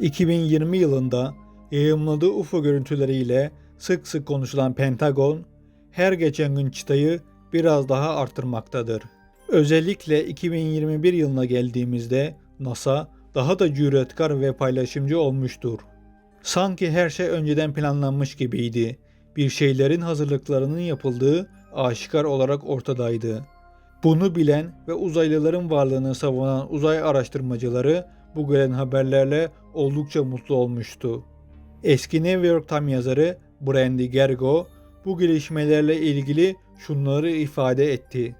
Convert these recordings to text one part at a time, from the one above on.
2020 yılında yayımladığı UFO görüntüleriyle sık sık konuşulan Pentagon, her geçen gün çıtayı biraz daha arttırmaktadır. Özellikle 2021 yılına geldiğimizde NASA daha da cüretkar ve paylaşımcı olmuştur. Sanki her şey önceden planlanmış gibiydi. Bir şeylerin hazırlıklarının yapıldığı aşikar olarak ortadaydı. Bunu bilen ve uzaylıların varlığını savunan uzay araştırmacıları bu gelen haberlerle oldukça mutlu olmuştu. Eski New York Times yazarı Brandy Gergo bu gelişmelerle ilgili şunları ifade etti.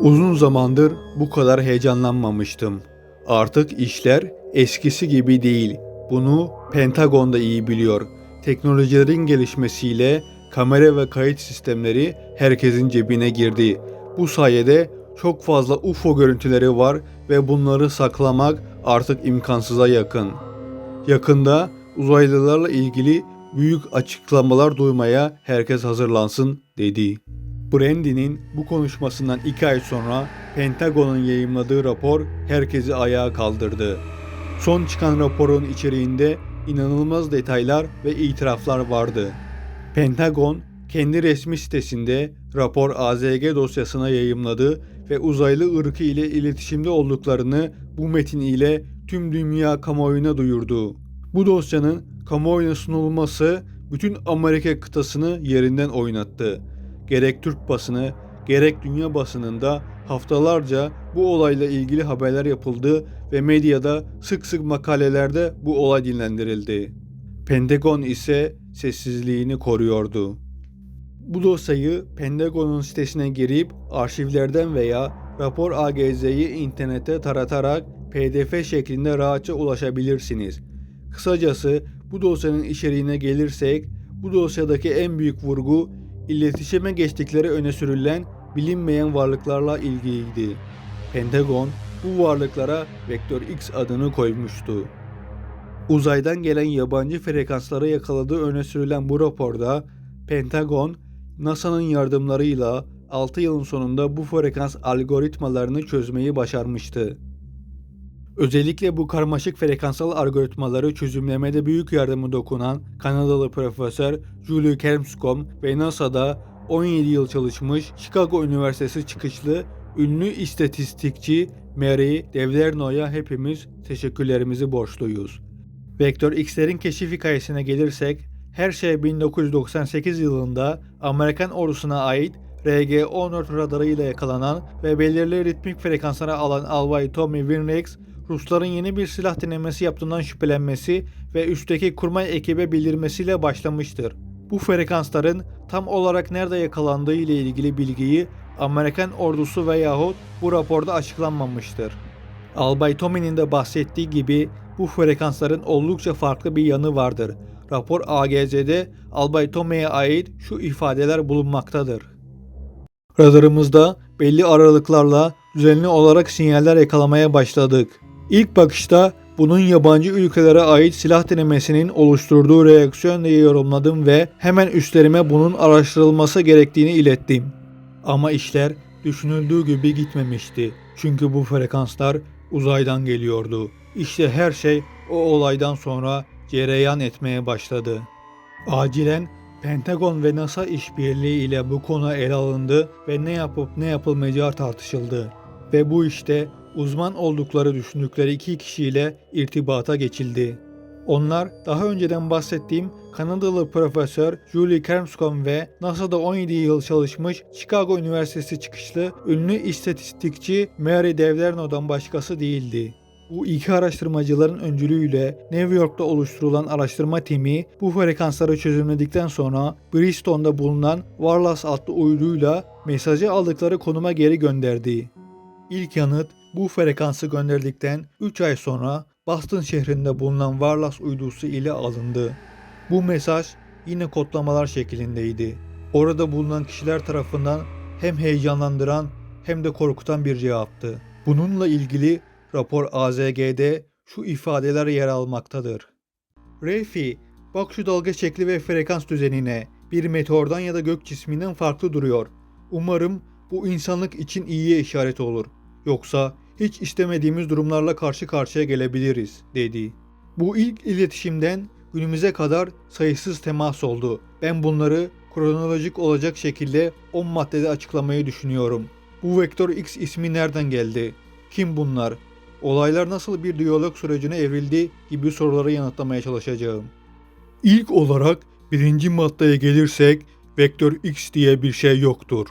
Uzun zamandır bu kadar heyecanlanmamıştım. Artık işler eskisi gibi değil. Bunu Pentagon da iyi biliyor. Teknolojilerin gelişmesiyle kamera ve kayıt sistemleri herkesin cebine girdi. Bu sayede çok fazla UFO görüntüleri var ve bunları saklamak artık imkansıza yakın. Yakında uzaylılarla ilgili büyük açıklamalar duymaya herkes hazırlansın dedi. Brandy'nin bu konuşmasından iki ay sonra Pentagon'un yayımladığı rapor herkesi ayağa kaldırdı. Son çıkan raporun içeriğinde inanılmaz detaylar ve itiraflar vardı. Pentagon kendi resmi sitesinde rapor AZG dosyasına yayımladı ve uzaylı ırkı ile iletişimde olduklarını bu metin ile tüm dünya kamuoyuna duyurdu. Bu dosyanın kamuoyuna sunulması bütün Amerika kıtasını yerinden oynattı. Gerek Türk basını gerek dünya basınında haftalarca bu olayla ilgili haberler yapıldı ve medyada sık sık makalelerde bu olay dinlendirildi. Pentagon ise sessizliğini koruyordu. Bu dosyayı Pentagon'un sitesine girip arşivlerden veya rapor AGZ'yi internete taratarak PDF şeklinde rahatça ulaşabilirsiniz. Kısacası bu dosyanın içeriğine gelirsek bu dosyadaki en büyük vurgu iletişime geçtikleri öne sürülen bilinmeyen varlıklarla ilgiliydi. Pentagon bu varlıklara Vektör X adını koymuştu. Uzaydan gelen yabancı frekansları yakaladığı öne sürülen bu raporda Pentagon, NASA'nın yardımlarıyla 6 yılın sonunda bu frekans algoritmalarını çözmeyi başarmıştı. Özellikle bu karmaşık frekansal algoritmaları çözümlemede büyük yardımı dokunan Kanadalı profesör Julie Kermscom ve NASA'da 17 yıl çalışmış Chicago Üniversitesi çıkışlı ünlü istatistikçi Mary Devlerno'ya hepimiz teşekkürlerimizi borçluyuz. Vektör X'lerin keşif hikayesine gelirsek, her şey 1998 yılında Amerikan ordusuna ait RG-14 radarıyla yakalanan ve belirli ritmik frekanslara alan albay Tommy Winrex, Rusların yeni bir silah denemesi yaptığından şüphelenmesi ve üstteki kurmay ekibe bildirmesiyle başlamıştır. Bu frekansların tam olarak nerede yakalandığı ile ilgili bilgiyi Amerikan ordusu veyahut bu raporda açıklanmamıştır. Albay Tommy'nin de bahsettiği gibi bu frekansların oldukça farklı bir yanı vardır. Rapor AGZ'de Albay Tommy'ye ait şu ifadeler bulunmaktadır. Radarımızda belli aralıklarla düzenli olarak sinyaller yakalamaya başladık. İlk bakışta bunun yabancı ülkelere ait silah denemesinin oluşturduğu reaksiyon diye yorumladım ve hemen üstlerime bunun araştırılması gerektiğini ilettim. Ama işler düşünüldüğü gibi gitmemişti. Çünkü bu frekanslar uzaydan geliyordu. İşte her şey o olaydan sonra cereyan etmeye başladı. Acilen Pentagon ve NASA işbirliği ile bu konu ele alındı ve ne yapıp ne yapılmayacağı tartışıldı. Ve bu işte uzman oldukları düşündükleri iki kişiyle irtibata geçildi. Onlar daha önceden bahsettiğim Kanadalı profesör Julie Kermscom ve NASA'da 17 yıl çalışmış Chicago Üniversitesi çıkışlı ünlü istatistikçi Mary Devlerno'dan başkası değildi. Bu iki araştırmacıların öncülüğüyle New York'ta oluşturulan araştırma timi bu frekansları çözümledikten sonra Bristol'da bulunan Warlas adlı uyduyla mesajı aldıkları konuma geri gönderdi. İlk yanıt bu frekansı gönderdikten 3 ay sonra Boston şehrinde bulunan Warlas uydusu ile alındı. Bu mesaj yine kodlamalar şeklindeydi. Orada bulunan kişiler tarafından hem heyecanlandıran hem de korkutan bir cevaptı. Bununla ilgili rapor AZG'de şu ifadeler yer almaktadır. Refi, bak şu dalga şekli ve frekans düzenine bir meteordan ya da gök cisminden farklı duruyor. Umarım bu insanlık için iyiye işaret olur. Yoksa hiç istemediğimiz durumlarla karşı karşıya gelebiliriz, dedi. Bu ilk iletişimden günümüze kadar sayısız temas oldu. Ben bunları kronolojik olacak şekilde 10 maddede açıklamayı düşünüyorum. Bu Vektör X ismi nereden geldi? Kim bunlar? Olaylar nasıl bir diyalog sürecine evrildi gibi soruları yanıtlamaya çalışacağım. İlk olarak birinci maddeye gelirsek Vektör X diye bir şey yoktur.